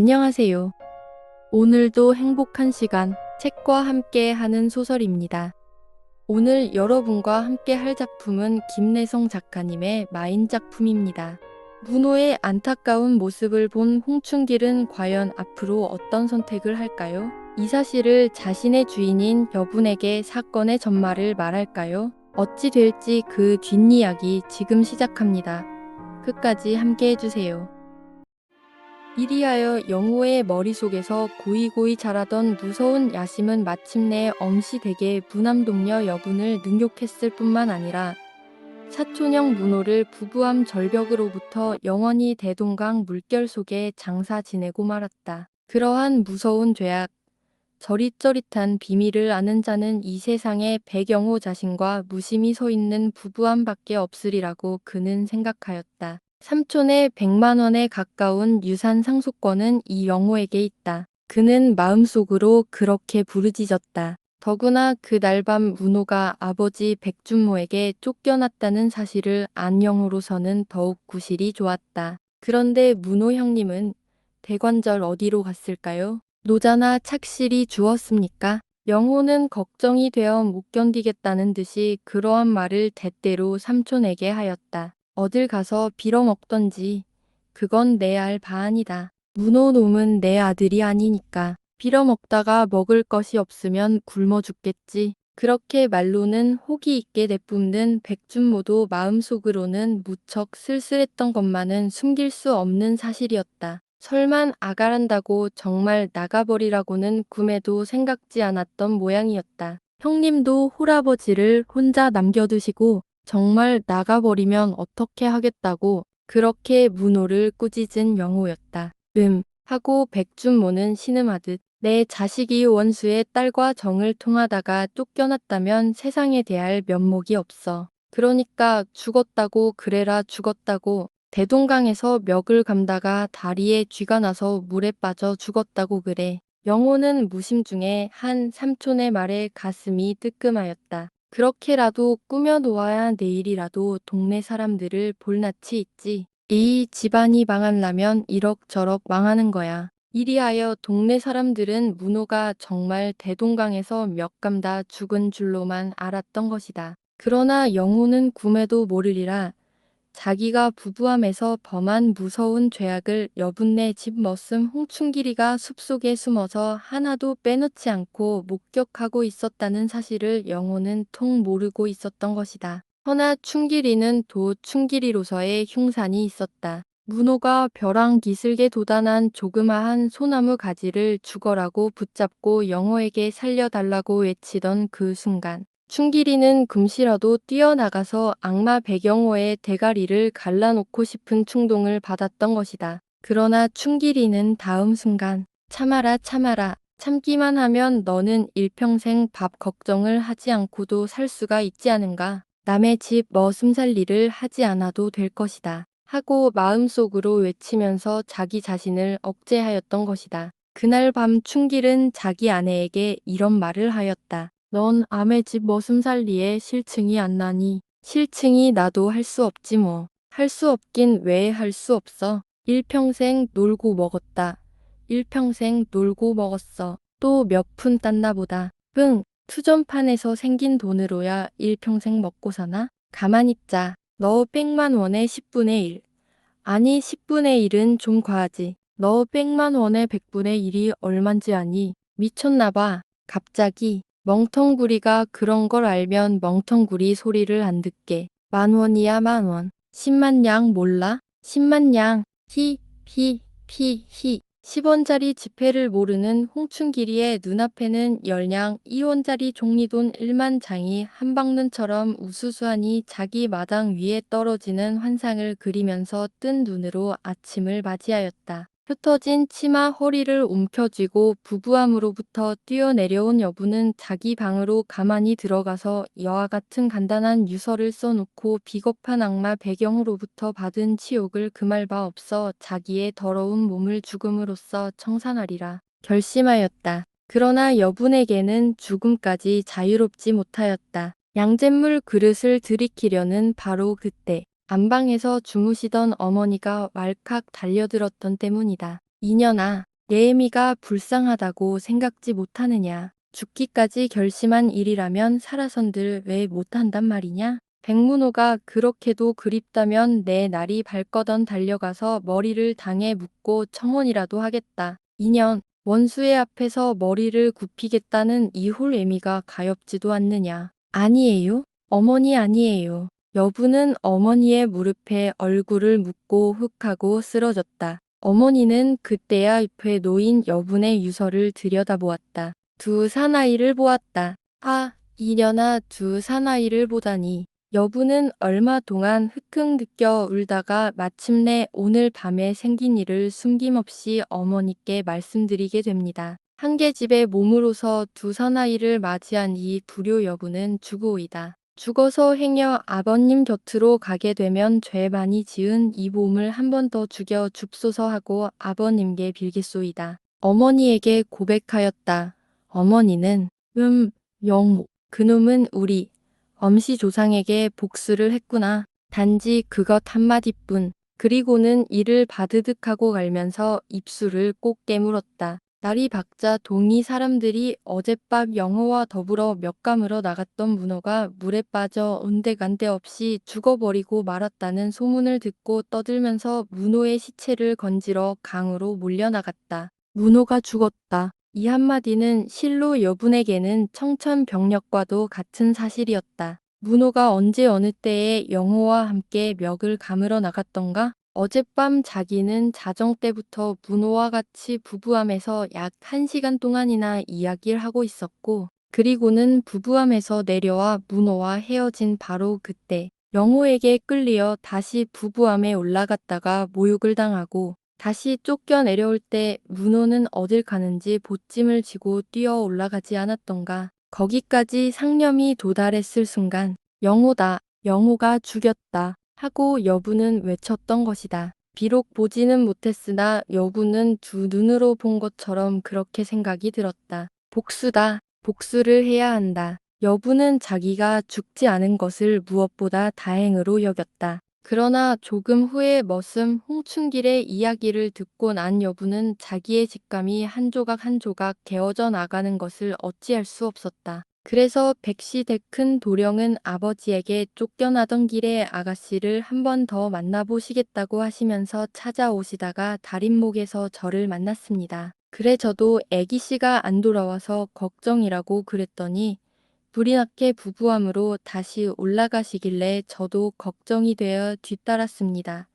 안녕하세요. 오늘도 행복한 시간, 책과 함께 하는 소설입니다. 오늘 여러분과 함께 할 작품은 김내성 작가님의 마인 작품입니다. 문호의 안타까운 모습을 본 홍춘길은 과연 앞으로 어떤 선택을 할까요? 이 사실을 자신의 주인인 여분에게 사건의 전말을 말할까요? 어찌 될지 그 뒷이야기 지금 시작합니다. 끝까지 함께 해주세요. 이리하여 영호의 머릿속에서 고이고이 자라던 무서운 야심은 마침내 엄시되게 무남동녀 여분을 능욕했을 뿐만 아니라 사촌형 문호를 부부암 절벽으로부터 영원히 대동강 물결 속에 장사 지내고 말았다. 그러한 무서운 죄악, 저릿저릿한 비밀을 아는 자는 이 세상에 백영호 자신과 무심히 서 있는 부부암밖에 없으리라고 그는 생각하였다. 삼촌의 100만 원에 가까운 유산 상속권은 이 영호에게 있다. 그는 마음속으로 그렇게 부르짖었다. 더구나 그날 밤 문호가 아버지 백준모에게 쫓겨났다는 사실을 안 영호로서는 더욱 구실이 좋았다. 그런데 문호 형님은 대관절 어디로 갔을까요? 노자나 착실히 주었습니까? 영호는 걱정이 되어 못 견디겠다는 듯이 그러한 말을 대대로 삼촌에게 하였다. 어딜 가서 빌어먹던지 그건 내 알바 아니다. 문호놈은 내 아들이 아니니까 빌어먹다가 먹을 것이 없으면 굶어 죽겠지. 그렇게 말로는 호기 있게 내뿜는 백준모도 마음속으로는 무척 쓸쓸했던 것만은 숨길 수 없는 사실이었다. 설만 아가란다고 정말 나가버리라고는 꿈에도 생각지 않았던 모양이었다. 형님도 홀아버지를 혼자 남겨두시고 정말 나가버리면 어떻게 하겠다고 그렇게 문호를 꾸짖은 영호였다. 음, 하고 백준모는 신음하듯 내 자식이 원수의 딸과 정을 통하다가 쫓겨났다면 세상에 대할 면목이 없어. 그러니까 죽었다고 그래라 죽었다고 대동강에서 멱을 감다가 다리에 쥐가 나서 물에 빠져 죽었다고 그래. 영호는 무심 중에 한 삼촌의 말에 가슴이 뜨끔하였다. 그렇게라도 꾸며놓아야 내일이라도 동네 사람들을 볼 낯이 있지. 이 집안이 망하려면 이럭저럭 망하는 거야. 이리하여 동네 사람들은 문호가 정말 대동강에서 몇 감 다 죽은 줄로만 알았던 것이다. 그러나 영호는 꿈에도 모르리라 자기가 부부함에서 범한 무서운 죄악을 여분네 집 머슴 홍춘길이가 숲속에 숨어서 하나도 빼놓지 않고 목격하고 있었다는 사실을 영호는 통 모르고 있었던 것이다. 허나 충길이는 도 충길이로서의 흉산이 있었다. 문호가 벼랑 기슭에 도단한 조그마한 소나무 가지를 죽어라고 붙잡고 영호에게 살려달라고 외치던 그 순간 충길이는 금시라도 뛰어나가서 악마 백영호의 대가리를 갈라놓고 싶은 충동을 받았던 것이다. 그러나 충길이는 다음 순간 참아라 참아라 참기만 하면 너는 일평생 밥 걱정을 하지 않고도 살 수가 있지 않은가. 남의 집 머슴 살리를 하지 않아도 될 것이다. 하고 마음속으로 외치면서 자기 자신을 억제하였던 것이다. 그날 밤 충길은 자기 아내에게 이런 말을 하였다. 넌 암의 집 머슴살리에 실증이 안 나니 실증이 나도 할 수 없지 뭐. 할 수 없긴 왜 할 수 없어. 일평생 놀고 먹었다. 일평생 놀고 먹었어. 또 몇 푼 땄나 보다. 응, 투전판에서 생긴 돈으로야 일평생 먹고 사나? 가만 있자. 너 100만 원에 10분의 1. 아니 10분의 1은 좀 과하지. 너 100만 원에 100분의 1이 얼만지 아니? 미쳤나 봐. 갑자기 멍텅구리가 그런 걸 알면 멍텅구리 소리를 안 듣게. 만 원이야 만 원. 10만 양 몰라? 10만 양. 히, 히, 피, 히. 10원짜리 지폐를 모르는 홍춘길이의 눈앞에는 열냥 2원짜리 종이돈 1만 장이 한방눈처럼 우수수하니 자기 마당 위에 떨어지는 환상을 그리면서 뜬 눈으로 아침을 맞이하였다. 흩어진 치마 허리를 움켜쥐고 부부함으로부터 뛰어내려온 여부는 자기 방으로 가만히 들어가서 여와 같은 간단한 유서를 써놓고 비겁한 악마 배경으로부터 받은 치욕을 금할 바 없어 자기의 더러운 몸을 죽음으로써 청산하리라 결심하였다. 그러나 여분에게는 죽음까지 자유롭지 못하였다. 양잿물 그릇을 들이키려는 바로 그때 안방에서 주무시던 어머니가 왈칵 달려들었던 때문이다. 이년아, 예애미가 불쌍하다고 생각지 못하느냐. 죽기까지 결심한 일이라면 살아선들 왜 못한단 말이냐? 백문호가 그렇게도 그립다면 내 날이 발거던 달려가서 머리를 당에 묶고 청혼이라도 하겠다. 2년 원수의 앞에서 머리를 굽히겠다는 이 홀애미가 가엾지도 않느냐. 아니에요. 어머니 아니에요. 여부는 어머니의 무릎에 얼굴을 묻고 훅하고 쓰러졌다. 어머니는 그때야 잎에 놓인 여분의 유서를 들여다보았다. 두 사나이를 보았다. 아, 이년아 두 사나이를 보다니. 여부는 얼마 동안 흐킁 느껴 울다가 마침내 오늘 밤에 생긴 일을 숨김없이 어머니께 말씀드리게 됩니다. 한계 집에 몸으로서 두 사나이를 맞이한 이 불효 여부는 죽어이다. 죽어서 행여 아버님 곁으로 가게 되면 죄 많이 지은 이 몸을 한 번 더 죽여 줍소서 하고 아버님께 빌겠소이다. 어머니에게 고백하였다. 어머니는 음, 영호, 그놈은 우리 엄씨 조상에게 복수를 했구나. 단지 그것 한마디뿐. 그리고는 이를 바드득 하고 갈면서 입술을 꼭 깨물었다. 날이 밝자 동리 사람들이 어젯밤 영호와 더불어 몇 감으로 나갔던 문호가 물에 빠져 온데간데 없이 죽어버리고 말았다는 소문을 듣고 떠들면서 문호의 시체를 건지러 강으로 몰려나갔다. 문호가 죽었다. 이 한마디는 실로 여분에게는 청천벽력과도 같은 사실이었다. 문호가 언제 어느 때에 영호와 함께 멱을 감으러 나갔던가? 어젯밤 자기는 자정 때부터 문호와 같이 부부함에서 약 한시간 동안이나 이야기를 하고 있었고, 그리고는 부부함에서 내려와 문호와 헤어진 바로 그때, 영호에게 끌리어 다시 부부함에 올라갔다가 모욕을 당하고, 다시 쫓겨 내려올 때 문호는 어딜 가는지 보찜을 지고 뛰어 올라가지 않았던가. 거기까지 상념이 도달했을 순간 영호다, 영호가 죽였다 하고 여부는 외쳤던 것이다. 비록 보지는 못했으나 여부는 두 눈으로 본 것처럼 그렇게 생각이 들었다. 복수다, 복수를 해야 한다. 여부는 자기가 죽지 않은 것을 무엇보다 다행으로 여겼다. 그러나 조금 후에 머슴 홍춘길의 이야기를 듣고 난 여부는 자기의 직감이 한 조각 한 조각 개어져 나가는 것을 어찌할 수 없었다. 그래서 백시대 큰 도령은 아버지에게 쫓겨나던 길에 아가씨를 한 번 더 만나보시겠다고 하시면서 찾아오시다가 달인목에서 저를 만났습니다. 그래 저도 애기씨가 안 돌아와서 걱정이라고 그랬더니 불이 났게 부부함으로 다시 올라가시길래 저도 걱정이 되어 뒤따랐습니다.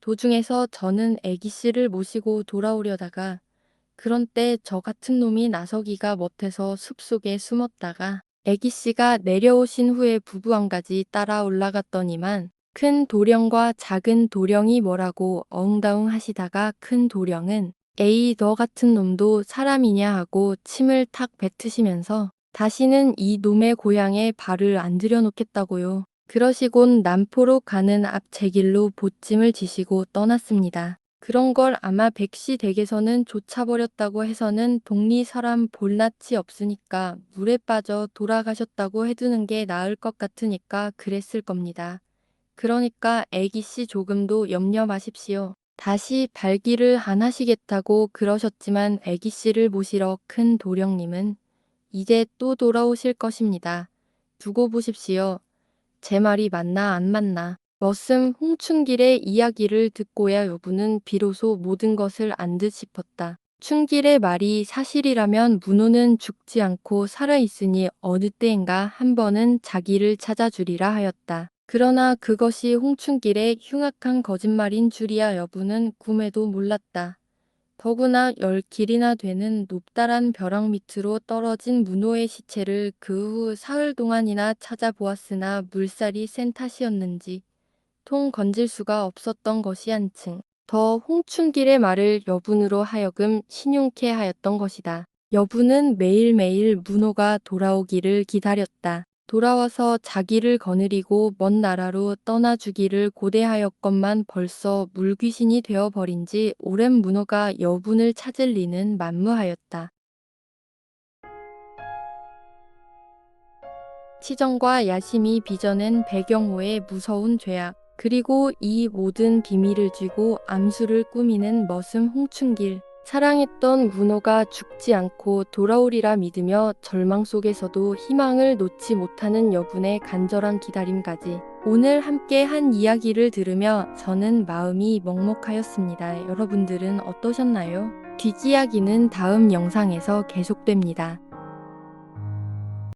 도중에서 저는 애기 씨를 모시고 돌아오려다가 그런 때 저 같은 놈이 나서기가 못해서 숲속에 숨었다가 애기 씨가 내려오신 후에 부부함까지 따라 올라갔더니만 큰 도령과 작은 도령이 뭐라고 어웅다웅 하시다가 큰 도령은 에이 너 같은 놈도 사람이냐 하고 침을 탁 뱉으시면서 다시는 이 놈의 고향에 발을 안 들여놓겠다고요. 그러시곤 남포로 가는 앞 제길로 보찜을 지시고 떠났습니다. 그런 걸 아마 백시 댁에서는 쫓아버렸다고 해서는 동리 사람 볼낯이 없으니까 물에 빠져 돌아가셨다고 해두는 게 나을 것 같으니까 그랬을 겁니다. 그러니까 애기씨 조금도 염려 마십시오. 다시 발기를 안 하시겠다고 그러셨지만 애기씨를 모시러 큰 도령님은 이제 또 돌아오실 것입니다. 두고 보십시오. 제 말이 맞나 안 맞나. 머슴 홍춘길의 이야기를 듣고야 여부는 비로소 모든 것을 안듯 싶었다. 춘길의 말이 사실이라면 문호는 죽지 않고 살아있으니 어느 때인가 한 번은 자기를 찾아주리라 하였다. 그러나 그것이 홍춘길의 흉악한 거짓말인 줄이야 여부는 꿈에도 몰랐다. 더구나 열 길이나 되는 높다란 벼락 밑으로 떨어진 문호의 시체를 그 후 사흘 동안이나 찾아보았으나 물살이 센 탓이었는지 통 건질 수가 없었던 것이 한층 더 홍춘길의 말을 여분으로 하여금 신용케 하였던 것이다. 여분은 매일매일 문호가 돌아오기를 기다렸다. 돌아와서 자기를 거느리고 먼 나라로 떠나주기를 고대하였건만 벌써 물귀신이 되어버린 지 오랜 문호가 여분을 찾을 리는 만무하였다. 치정과 야심이 빚어낸 배경호의 무서운 죄악, 그리고 이 모든 비밀을 쥐고 암수를 꾸미는 머슴 홍춘길. 사랑했던 문호가 죽지 않고 돌아오리라 믿으며 절망 속에서도 희망을 놓지 못하는 여분의 간절한 기다림까지 오늘 함께 한 이야기를 들으며 저는 마음이 먹먹하였습니다. 여러분들은 어떠셨나요? 뒷이야기는 다음 영상에서 계속됩니다.